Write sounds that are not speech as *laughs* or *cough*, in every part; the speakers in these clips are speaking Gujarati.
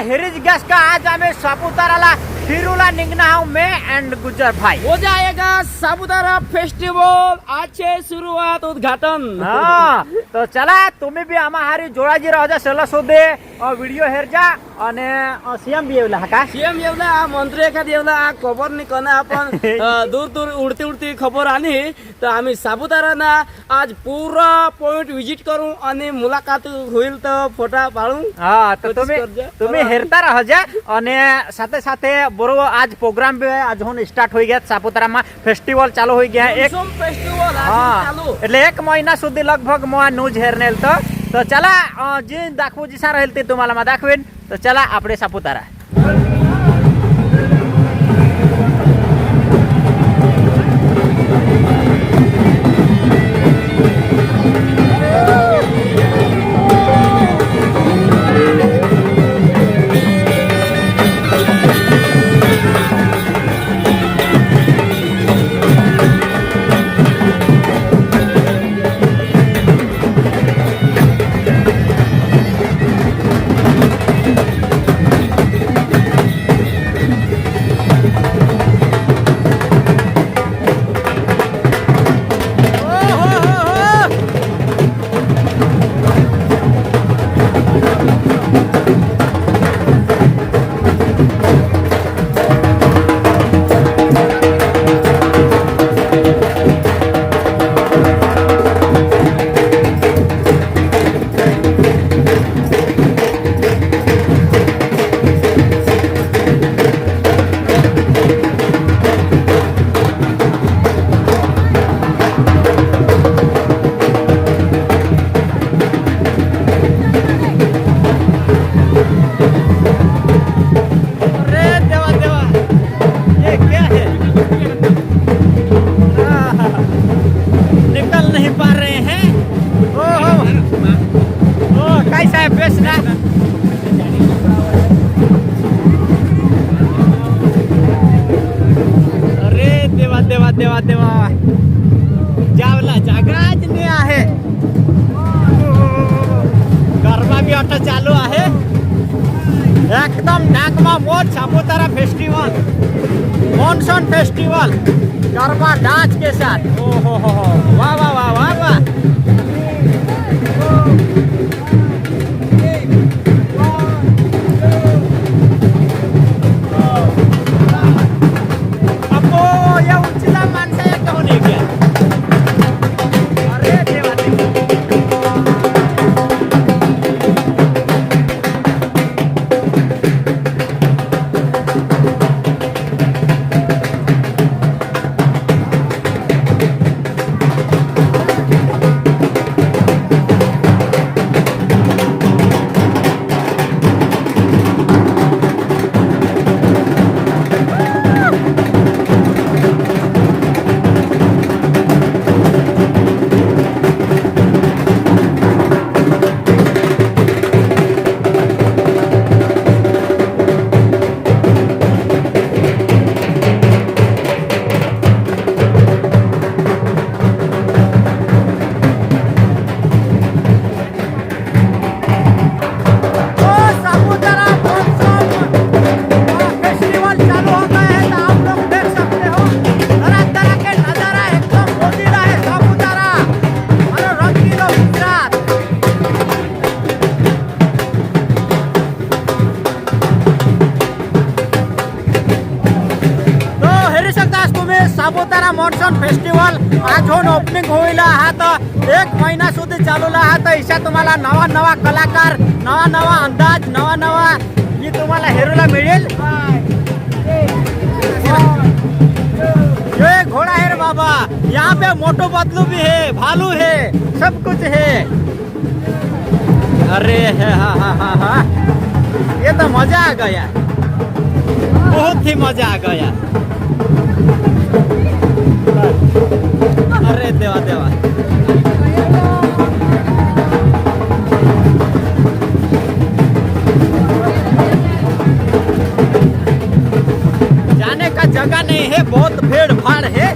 टाइटल तो हेरिज गैस का आज हमें सापुताराला हिरूला निघना हूँ मैं एंड गुजर भाई हो जाएगा सापुतारा ફેસ્ટિવલ આજ છે શરૂઆત ઉદ્ઘાટન. હા તો ચલા તમે બી આમાં હારી જોડાજી રહો છો સલા સોદે વિડિયો હેરજા અને સીએમ બી એવલા કા સીએમ એવલા આ મંત્રી કા દેવલા આ ખબરની કને આપણ *laughs* દૂર દૂર ઉડતી ઉડતી ખબર આની. તો આમી સાપુતારાના આજ પૂરા પોઈન્ટ વિઝિટ કરું અને મુલાકાત હોઈલ તો ફોટા પાડું. હા તો તમે તમે હેરતા રહજા અને સાથે સાથે બરોબર આજ પ્રોગ્રામ બી આજ હોન સ્ટાર્ટ હોઈ ગયા સાપુતારામાં. ફેસ્ટિવલ ચાલુ હોઈ ગયા એક મોનસૂન ફેસ્ટિવલ આજે હા ચાલુ એટલે એક મહિના સુધી લગભગ મો આ ન્યૂઝ હેરનેલ તો તો ચલા અ, જે દાખવું જે સારા હેલ તે तुम्हाला માં દાખવેન તો ચલા આપણે Saputara monsoon festival garba dance के साथ ओ हो हो हो वाह वाह वाह वाह वाह तर एक महिना સુધી ચાલू हा तर ईशा तुम्हाला नवा नवा कलाकार नवा नवा अंदाज नवा नवा ही तुम्हाला हेरूला मिळेल ये घोड़ा है रे बाबा यहाँ पे मोटो बदलू भी है भालू है सब कुछ है अरे है हा हा हा हा ये तो मजा आ गया बहुत ही मजा आ गया अरे देवा देवा जाने का जगह नहीं है बहुत भीड़ भाड़ है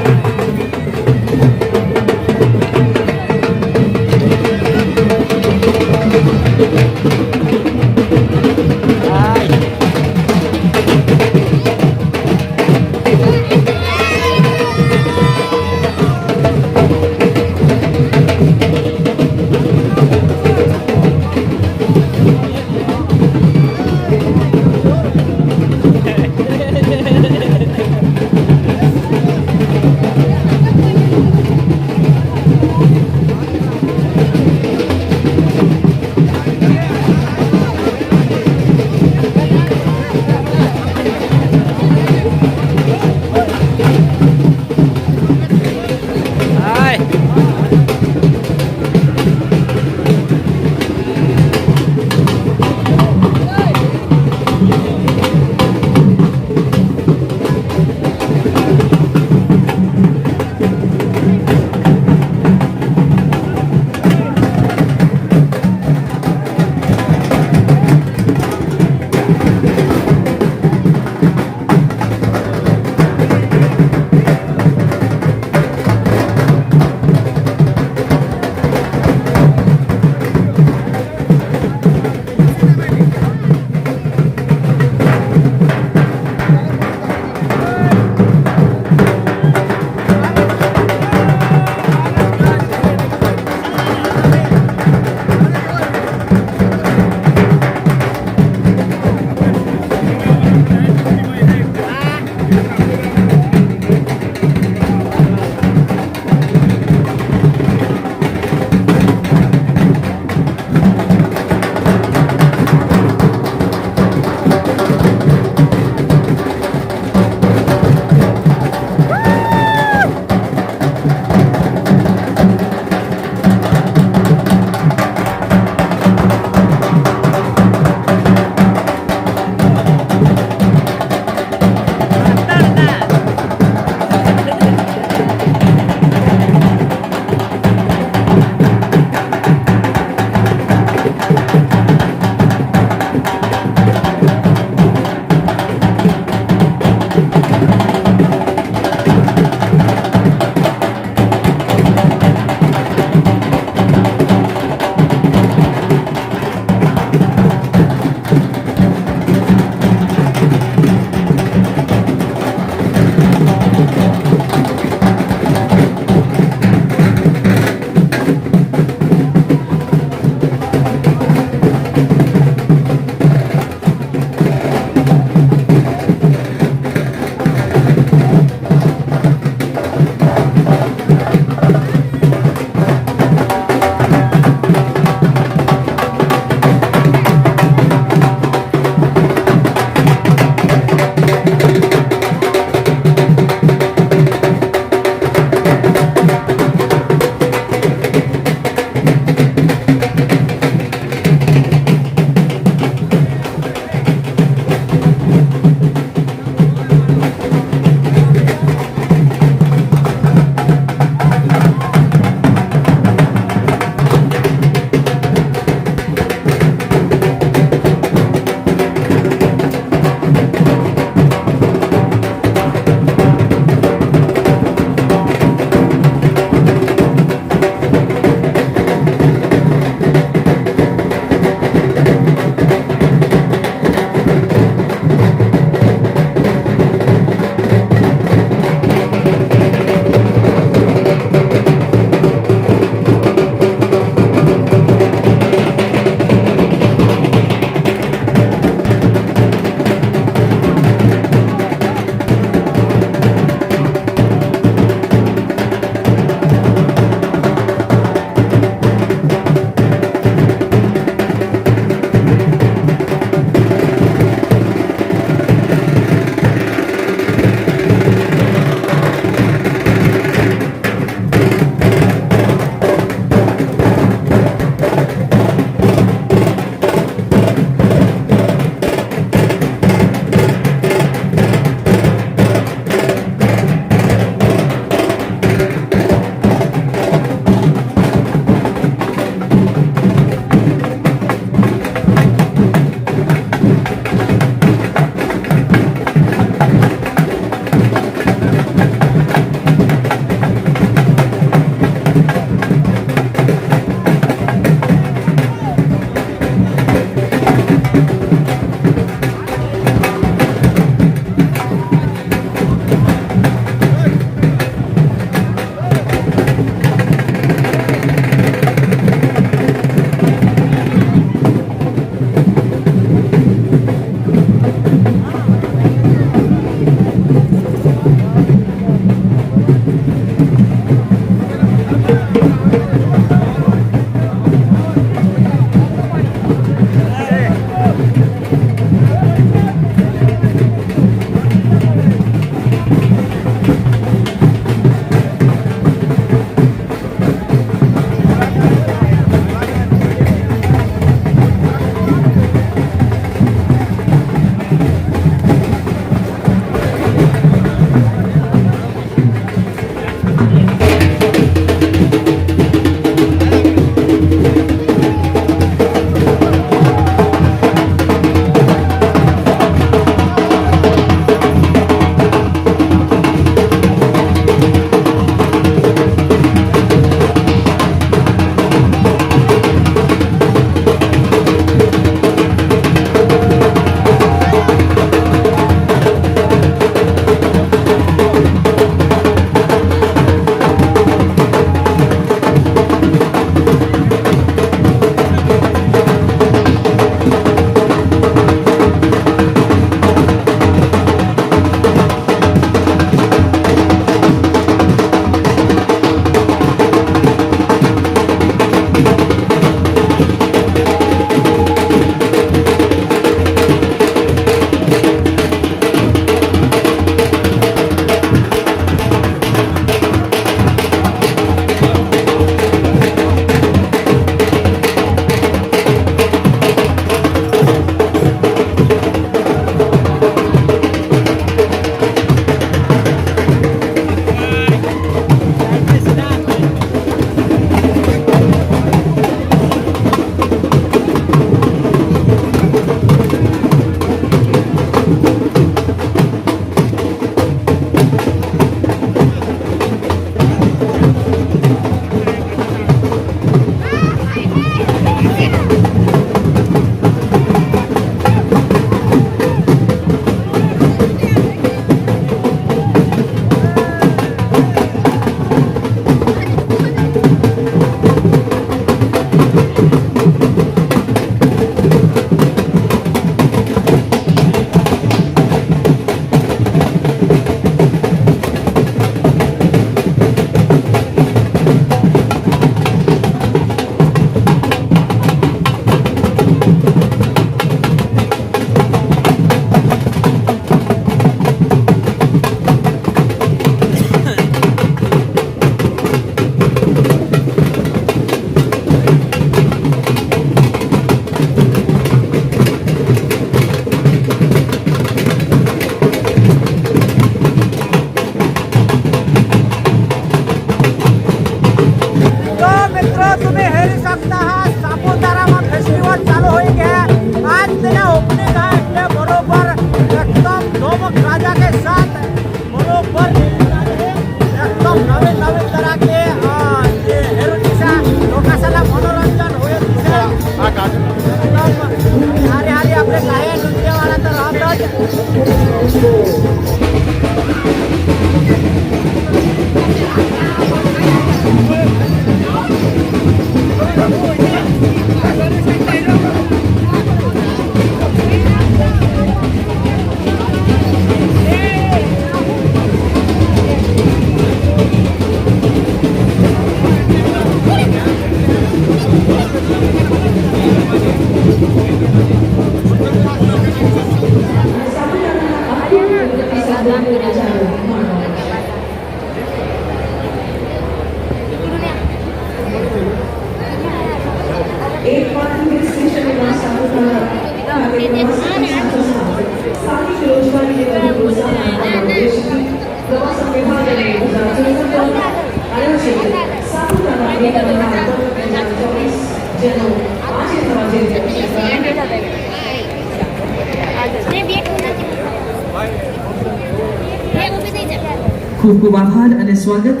ખૂબ ખૂબ આભાર અને સ્વાગત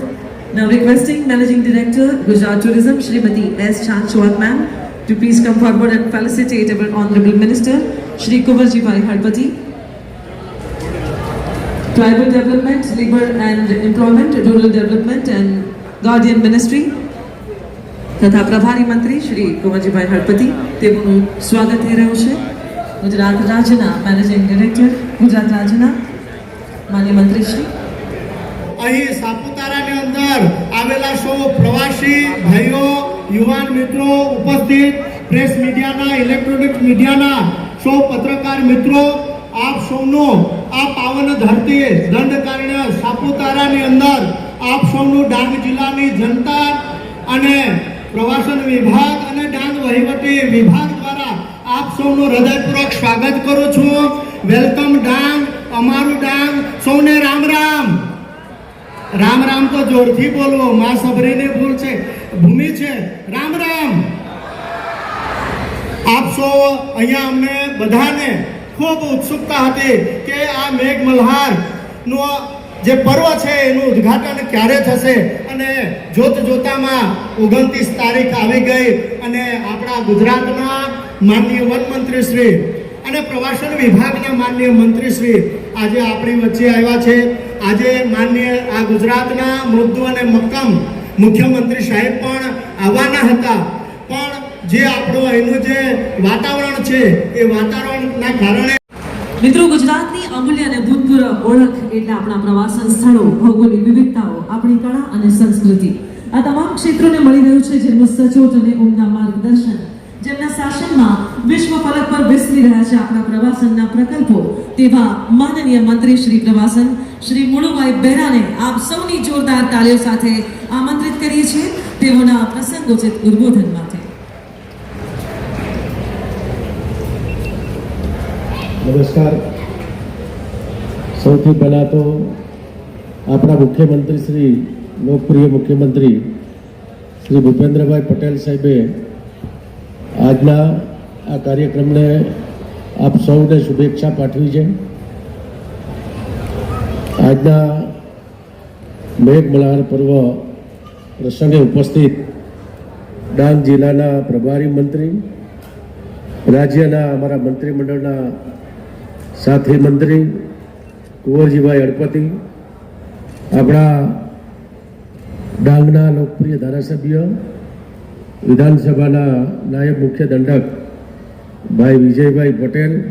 Now requesting Managing Director, Gujarat Tourism, Srimati S. Chanchwat ma'am, to please come forward and felicitate our Honorable Minister, Shri Kumarji Bhai Harpati. Tribal Development, Labour and Employment, Rural Development and Guardian Ministry. તથા પ્રભારી મંત્રી શ્રી કુંવરજીભાઈ હળપતિ તેમનું સ્વાગત થઈ રહ્યું છે ગુજરાત રાજ્યના મેનેજિંગ ડિરેક્ટર ગુજરાત રાજ્યના માન્ય મંત્રીશ્રી અહીં સાપુતારાની અંદર આવેલા સૌ પ્રવાસી ભાઈઓ, યુવાન મિત્રો ઉપસ્થિત, પ્રેસ મીડિયાના, ઇલેક્ટ્રોનિક મીડિયાના સૌ પત્રકાર મિત્રો, આપ સૌનો આ પાવન દંડ દંડકારણ્ય સાપુતારાની અંદર આપ સૌનું ડાંગ જિલ્લાની જનતા અને પ્રવાસન વિભાગ અને ડાંગ વહીવટી વિભાગ દ્વારા આપ સૌનું હૃદયપૂર્વક સ્વાગત કરું છું. વેલકમ ડાંગ, અમારું ડાંગ, સૌને રામ રામ. રામ રામ તો જોરથી બોલવો, માં સબરીને ભૂલ છે, ભૂમિ છે. રામ રામ. આપ સૌ અહીંયા અમને બધાને ખૂબ ઉત્સુકતા હતી કે આ મેઘ મલ્હાર નો જે પર્વ છે એનું ઉદ્ઘાટન ક્યારે થશે અને જોત જોતામાં ઓગણત્રીસ તારીખ આવી ગઈ અને આપણા ગુજરાતના માનનીય વન મંત્રી શ્રી અને પ્રવાસન વિભાગના માનનીય મંત્રી શ્રી આજે આપણી વચ્ચે આવ્યા છે. આજે માન્ય આ ગુજરાતના મૃદુ અને મક્કમ મુખ્યમંત્રી સાહેબ પણ આવવાના હતા. પણ જે આપણું અહીંનું જે વાતાવરણ છે, એ વાતાવરણના કારણે મિત્રો, ગુજરાતની અમૂલ્ય અને ભૂતપૂર્વ ઓળખ એટલે આપણા પ્રવાસન સ્થળો, ભૌગોલિક વિવિધતાઓ, આપણી કળા અને સંસ્કૃતિ. આ તમામ ક્ષેત્રોને મળી રહ્યું છે, જેનું સચોટ અને ઉમદા માર્ગદર્શન જેમના શાસનમાં વિશ્વ ફલક પર વિસ્તરી રહ્યા છે આપણા પ્રવાસનના પ્રકલ્પો, તેવા માનનીય મંત્રી શ્રી પ્રવાસન, શ્રી મુળુભાઈ બહેરાને આપ સૌની જોરદાર તાલીઓ સાથે આમંત્રિત કરીએ છીએ તેઓના પ્રસંગોચિત ઉદબોધન માટે. નમસ્કાર. સૌથી પહેલાં તો આપણા મુખ્યમંત્રી શ્રી, લોકપ્રિય મુખ્યમંત્રી શ્રી ભૂપેન્દ્રભાઈ પટેલ સાહેબે આજના આ કાર્યક્રમને આપ સૌને શુભેચ્છા પાઠવી છે. આજના મેઘ પર્વ પ્રસંગે ઉપસ્થિત ડાંગ જિલ્લાના પ્રભારી મંત્રી, રાજ્યના અમારા મંત્રીમંડળના સાથી મંત્રી, કુંવરજીભાઈ અડપતિ આપણા ડાંગના લોકપ્રિય ધારાસભ્ય વિધાનસભાના નાયબ મુખ્ય દંડક ભાઈ વિજયભાઈ પટેલ,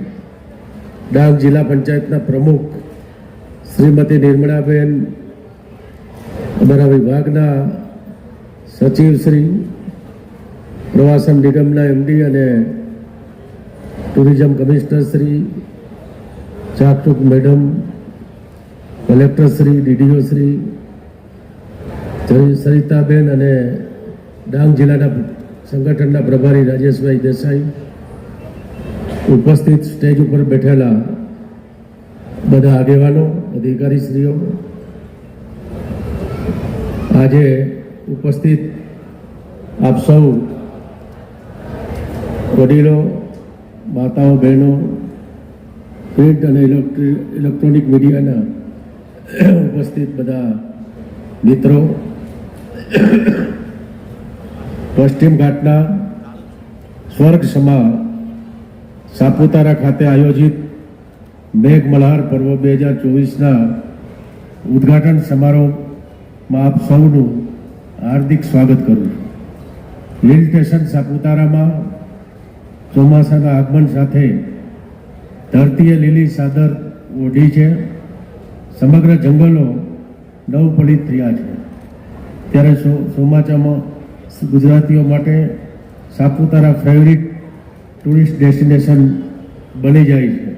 ડાંગ જિલ્લા પંચાયતના પ્રમુખ શ્રીમતી નિર્મળાબેન, અમારા વિભાગના સચિવ શ્રી, પ્રવાસન નિગમના એમડી અને tourism commissioner Shri, ચાકચુક madam, collector Shri, DDO Shri, જય- સરિતાબેન અને ડાંગ જિલ્લાના સંગઠનના પ્રભારી રાજેશભાઈ દેસાઈ ઉપસ્થિત સ્ટેજ ઉપર બેઠેલા બધા આગેવાનો, અધિકારીશ્રીઓ, આજે ઉપસ્થિત આપ સૌ વડીલો, માતાઓ, બહેનો, પ્રિન્ટ અને ઇલેક્ટ્રિ, ઇલેક્ટ્રોનિક મીડિયાના ઉપસ્થિત બધા મિત્રો પશ્ચિમ ઘાટના સ્વર્ગ સમા સાપુતારા ખાતે આયોજિત મેઘ મલ્હાર પર્વ બે હજાર ચોવીસના ઉદ્ઘાટન સમારોહમાં આપ સૌનું હાર્દિક સ્વાગત કરું છું. હિલ સ્ટેશન સાપુતારામાં ચોમાસાના આગમન સાથે ધરતીએ લીલી સાદર ઓઢી છે. સમગ્ર જંગલો નવપલિત થયા છે. ત્યારે ચોમાસામાં ગુજરાતીઓ માટે સાપુતારા ફેવરિટ ટુરિસ્ટ ડેસ્ટિનેશન બની જાય છે.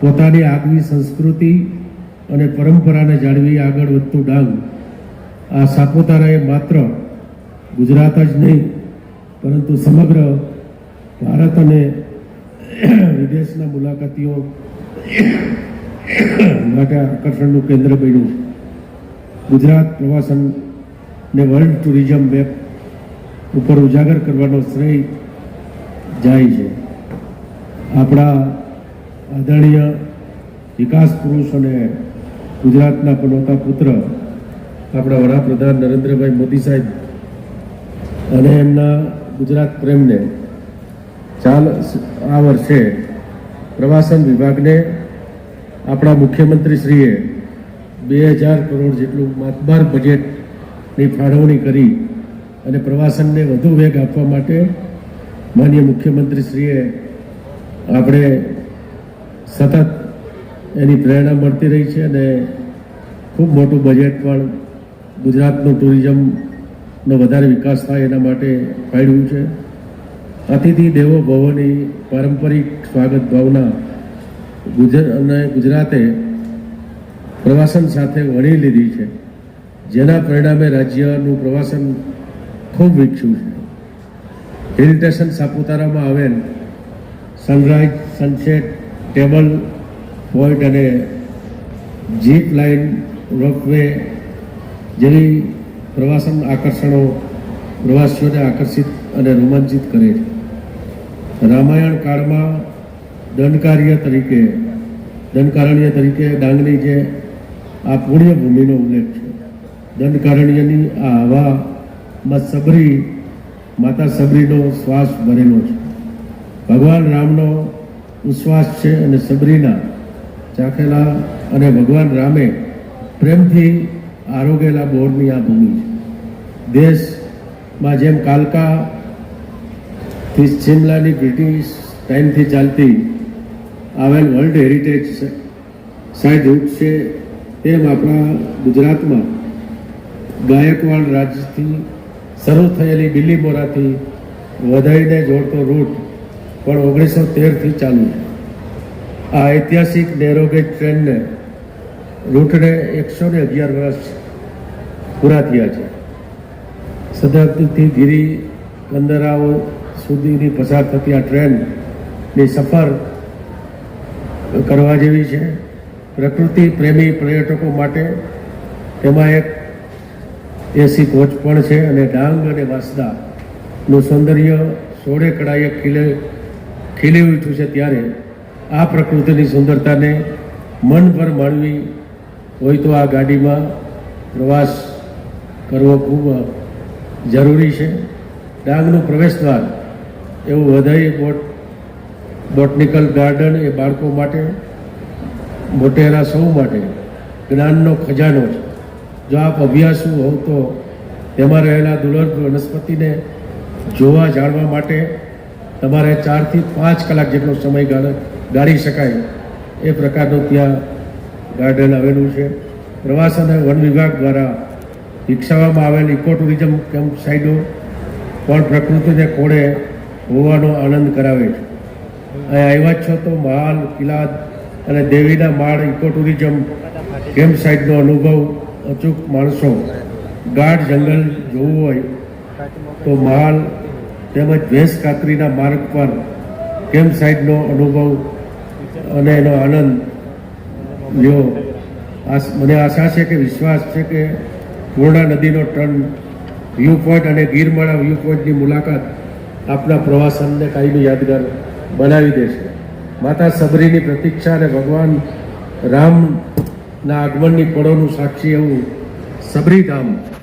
પોતાની આગવી સંસ્કૃતિ અને પરંપરાને જાળવી આગળ વધતું ડાંગ આ સાપુતારા એ માત્ર ગુજરાત જ નહીં, પરંતુ સમગ્ર ભારત અને વિદેશના મુલાકાતીઓ માટે આકર્ષણનું કેન્દ્ર બન્યું. ગુજરાત પ્રવાસન ને વર્લ્ડ ટુરિઝમ વેબ ઉપર ઉજાગર કરવાનો શ્રેય જાય છે. આપણા આદરણીય વિકાસ પુરુષ અને ગુજરાતના પનોતા પુત્ર આપણા વડાપ્રધાન નરેન્દ્રભાઈ મોદી સાહેબ અને એમના ગુજરાત પ્રેમને ચાલ આ વર્ષે પ્રવાસન વિભાગને આપણા મુખ્યમંત્રીશ્રીએ બે હજાર કરોડ જેટલું માતબાર બજેટની ફાળવણી કરી અને પ્રવાસનને વધુ વેગ આપવા માટે માનીય મુખ્યમંત્રીશ્રીએ આપણે સતત એની પ્રેરણા મળતી રહી છે અને ખૂબ મોટું બજેટ પણ ગુજરાતનું ટુરિઝમનો વધારે વિકાસ થાય એના માટે ફાળવ્યું છે. અતિથિ દેવો ભવોની પારંપરિક સ્વાગત ભાવના ગુજર, અને ગુજરાતે પ્રવાસન સાથે વણી લીધી છે. જેના પરિણામે રાજ્યનું પ્રવાસન ખૂબ વિકસ્યું છે. હિલ સ્ટેશન સાપુતારામાં આવેલ સનરાઈઝ સનસેટ ટેબલ પોઈન્ટ અને જીપ લાઇન રોપવે જેવી પ્રવાસન આકર્ષણો પ્રવાસીઓને આકર્ષિત અને રોમાંચિત કરે છે. રામાયણ કાળમાં દંડકાર્ય તરીકે, દંડકારણ્ય તરીકે ડાંગની જે આ પુણ્ય ભૂમિનો ઉલ્લેખ છે. દંડકારણ્યની આ હવામાં સબરી, માતા સબરીનો શ્વાસ ભરેલો છે. ભગવાન રામનો ઉશ્વાસ છે અને સબરીના ચાખેલા અને ભગવાન રામે પ્રેમથી આરોગેલા બોરની આ ભૂમિ છે. દેશમાં જેમ કાલકા થી શિમલાની બ્રિટિશ ટાઈમથી ચાલતી આવેલ વર્લ્ડ હેરિટેજ સાઇટ છે, તેમ આપણા ગુજરાતમાં ગાયકવાડ રાજથી શરૂ થયેલી બિલ્લી મોરાથી વધાઈને જોડતો રૂટ પણ ઓગણીસો તેરથી ચાલુ આ ઐતિહાસિક નેરોગેજ ટ્રેનને રૂટને એકસો ને અગિયાર વર્ષ પૂરા થયા છે. સદાબ્દીથી ગીરી કંદરાઓ સુધીની પસાર થતી આ ટ્રેનની સફર કરવા જેવી છે. પ્રકૃતિ પ્રેમી પર્યટકો માટે તેમાં એક એસી કોચ પણ છે અને ડાંગ અને વાંસદાનું સૌંદર્ય સોળે કળાએ ખીલે ખીલી ઉઠ્યું છે ત્યારે આ પ્રકૃતિની સુંદરતાને મનભર માણવી હોય તો આ ગાડીમાં પ્રવાસ કરવો ખૂબ જરૂરી છે. ડાંગનું પ્રવેશદ્વાર એવું વધાઈ બોટ બોટનિકલ ગાર્ડન એ બાળકો માટે મોટેરા સૌ માટે જ્ઞાનનો ખજાનો છે. જો આપ અભ્યાસુ હોવ તો તેમાં રહેલા દુર્લભ વનસ્પતિને જોવા જાણવા માટે તમારે ચારથી પાંચ કલાક જેટલો સમય ગાળ- શકાય. એ પ્રકારનું ત્યાં ગાર્ડન આવેલું છે. પ્રવાસ અને વન વિભાગ દ્વારા વિકસાવવામાં આવેલ ઇકો ટુરિઝમ કેમ્પ સાઇડો પણ પ્રકૃતિને કોળે હોવાનો આનંદ કરાવે છે. અહીં આવ્યા છો તો મહાલ કિલ્લાદ અને દેવીના માળ ઇકો ટુરિઝમ કેમ્પ સાઇટનો અનુભવ અચૂક માણસો ગાઢ જંગલ જોવું હોય તો મહાલ તેમજ ભેંસ કાતરીના માર્ગ પર કેમ્પ સાઇટનો અનુભવ અને એનો આનંદ લ્યો. મને આશા છે કે વિશ્વાસ છે કે પૂર્ણા નદીનો ટર્ન વ્યૂ પોઈન્ટ અને ગીરમાળા વ્યૂ પોઈન્ટની મુલાકાત આપના પ્રવાસનને કાયમી યાદગાર બનાવી દેશે. માતા સબરીની પ્રતીક્ષા અને ભગવાન રામના આગમનની પળોનું સાક્ષી એવું સબરીધામ